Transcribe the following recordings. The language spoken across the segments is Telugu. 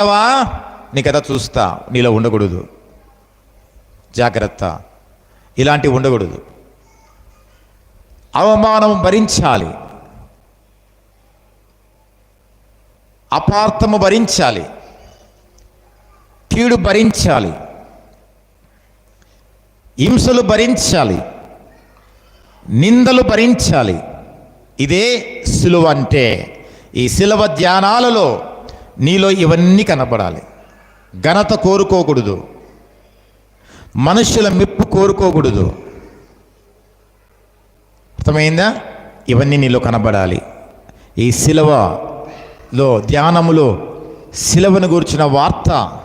చూస్తావా? నీ కథ చూస్తా నీలో ఉండకూడదు. జాగ్రత్త. ఇలాంటివి ఉండకూడదు. అవమానం భరించాలి. అపార్థము భరించాలి. కీడు భరించాలి. హింసలు భరించాలి. నిందలు భరించాలి. ఇదే సిలువ అంటే ఈ సిలువ ధ్యానాలలో నీలో ఇవన్నీ కనపడాలి. ఘనత కోరుకోకూడదు. మనుషుల మెప్పు కోరుకోకూడదు. అర్థమైందా? ఇవన్నీ నీలో కనబడాలి. ఈ శిలవలో ధ్యానములో శిలవను గూర్చిన వార్త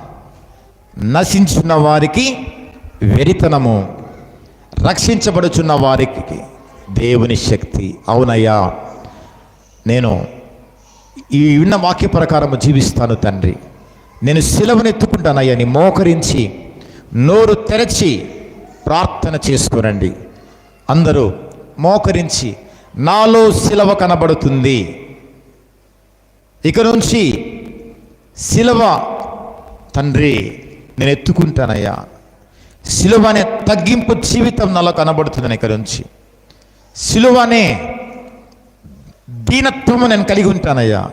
నశించున్న వారికి వెరితనము రక్షించబడుచున్న వారికి దేవుని శక్తి. అవునయ్యా నేను ఈ విన్న వాక్య ప్రకారము జీవిస్తాను తండ్రి. నేను సిలవను మోకరించి నోరు తెరచి ప్రార్థన చేసుకోనండి. అందరూ మోకరించి నాలో సిలవ కనబడుతుంది. ఇక నుంచి సిలవ తండ్రి నేను ఎత్తుకుంటానయ్యా. సిలువ అనే తగ్గింపు జీవితం నాలో కనబడుతుంది ఇక నుంచి. సిలువ అనే దీనత్వము నేను కలిగి ఉంటానయ్యా.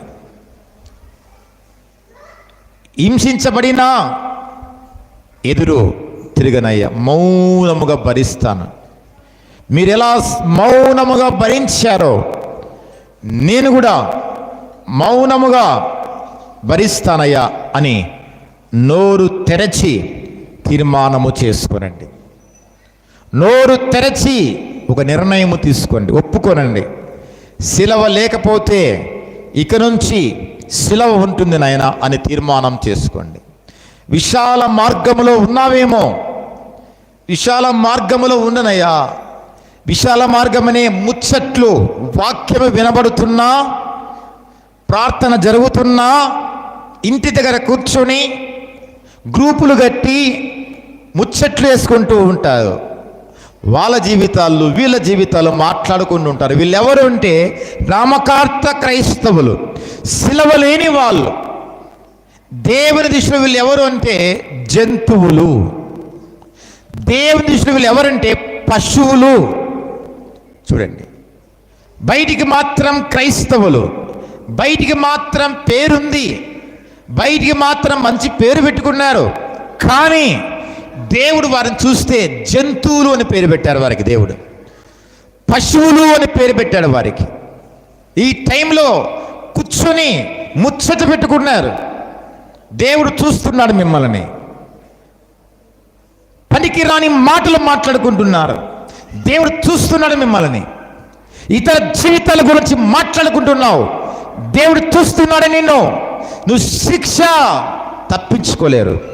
హింసించబడినా ఎదురు తిరగనయ్యా. మౌనముగా భరిస్తాను. మీరు ఎలా మౌనముగా భరించారో నేను కూడా మౌనముగా భరిస్తానయ్యా అని నోరు తెరచి తీర్మానము చేసుకోనండి. నోరు తెరచి ఒక నిర్ణయము తీసుకోండి. ఒప్పుకోనండి. శిలవ లేకపోతే ఇక నుంచి శిలవ ఉంటుంది నాయన అని తీర్మానం చేసుకోండి. విశాల మార్గములో ఉన్నావేమో? విశాల మార్గములో ఉండనయ్యా. విశాల మార్గమనే ముచ్చట్లు వాక్యము వినబడుతున్నా ప్రార్థన జరుగుతున్నా ఇంటి దగ్గర కూర్చొని గ్రూపులు కట్టి ముచ్చట్లు వేసుకుంటూ ఉంటారు. వాళ్ళ జీవితాలు వీళ్ళ జీవితాలు మాట్లాడుకుంటూ ఉంటారు. వీళ్ళెవరు అంటే నామకార్థ క్రైస్తవులు. సిలవ లేని వాళ్ళు. దేవుని దృష్టిలో వీళ్ళు ఎవరు అంటే జంతువులు. దేవుని దృష్టిలో వీళ్ళు ఎవరంటే పశువులు. చూడండి. బయటికి మాత్రం క్రైస్తవులు. బయటికి మాత్రం పేరుంది. బయటికి మాత్రం మంచి పేరు పెట్టుకున్నారు. కానీ దేవుడు వారిని చూస్తే జంతువులు అని పేరు పెట్టారు వారికి దేవుడు. పశువులు అని పేరు పెట్టాడు వారికి. ఈ టైంలో కూర్చొని ముచ్చట పెట్టుకున్నారు. దేవుడు చూస్తున్నాడు మిమ్మల్ని. పనికి రాని మాటలు మాట్లాడుకుంటున్నారు. దేవుడు చూస్తున్నాడు మిమ్మల్ని. ఇతర జీవితాల గురించి మాట్లాడుకుంటున్నావు. దేవుడు చూస్తున్నాడు నిన్ను. నువ్వు శిక్ష తప్పించుకోలేరు.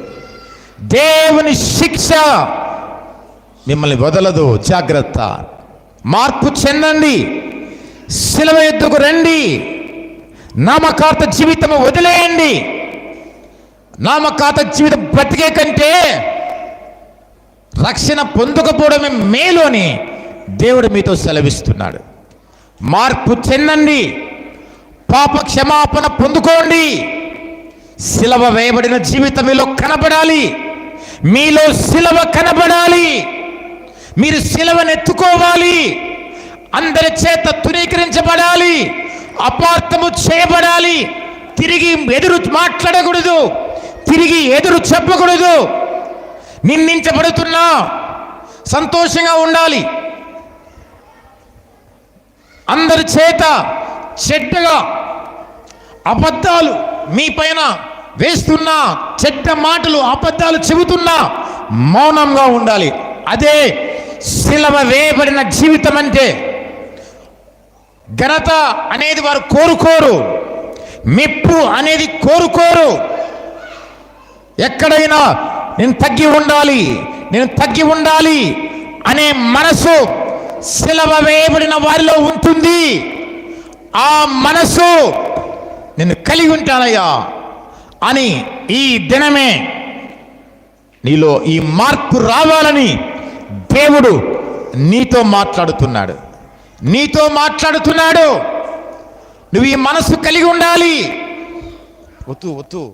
దేవుని శిక్ష మిమ్మల్ని వదలదు. జాగ్రత్త. మార్పు చెందండి. శిలవ ఎద్దుకు రండి. నామకార్థ జీవితం వదిలేయండి. నామకార్థ జీవితం బ్రతికే కంటే రక్షణ పొందకపోవడమే మేలు అని దేవుడు మీతో సెలవిస్తున్నాడు. మార్పు చెందండి. పాప క్షమాపణ పొందుకోండి. శిలవ వేయబడిన జీవితం మీలో కనపడాలి మీలో శిలవ కనబడాలి. మీరు శిలవను ఎత్తుకోవాలి అందరి చేత తునీకరించబడాలి అపార్థము చేయబడాలి. తిరిగి ఎదురు మాట్లాడకూడదు. తిరిగి ఎదురు చెప్పకూడదు. నిందించబడుతున్నా. సంతోషంగా ఉండాలి. అందరి చేత చెడ్డగా అబద్ధాలు మీ పైన వేస్తున్నా చెడ్డ మాటలు అబద్ధాలు చెబుతున్నా మౌనంగా ఉండాలి. అదే శిలవ వేయబడిన జీవితం అంటే ఘనత అనేది వారు కోరుకోరు మెప్పు అనేది కోరుకోరు. ఎక్కడైనా నేను తగ్గి ఉండాలి నేను తగ్గి ఉండాలి అనే మనసు శిలవ వేయబడిన వారిలో ఉంటుంది. ఆ మనసు నేను కలిగి ఉంటానయ్యా. అని ఈ దినమే నీలో ఈ మార్పు రావాలని దేవుడు నీతో మాట్లాడుతున్నాడు. నీతో మాట్లాడుతున్నాడు. నువ్వు ఈ మనసు కలిగి ఉండాలి. వద్దు వద్దు.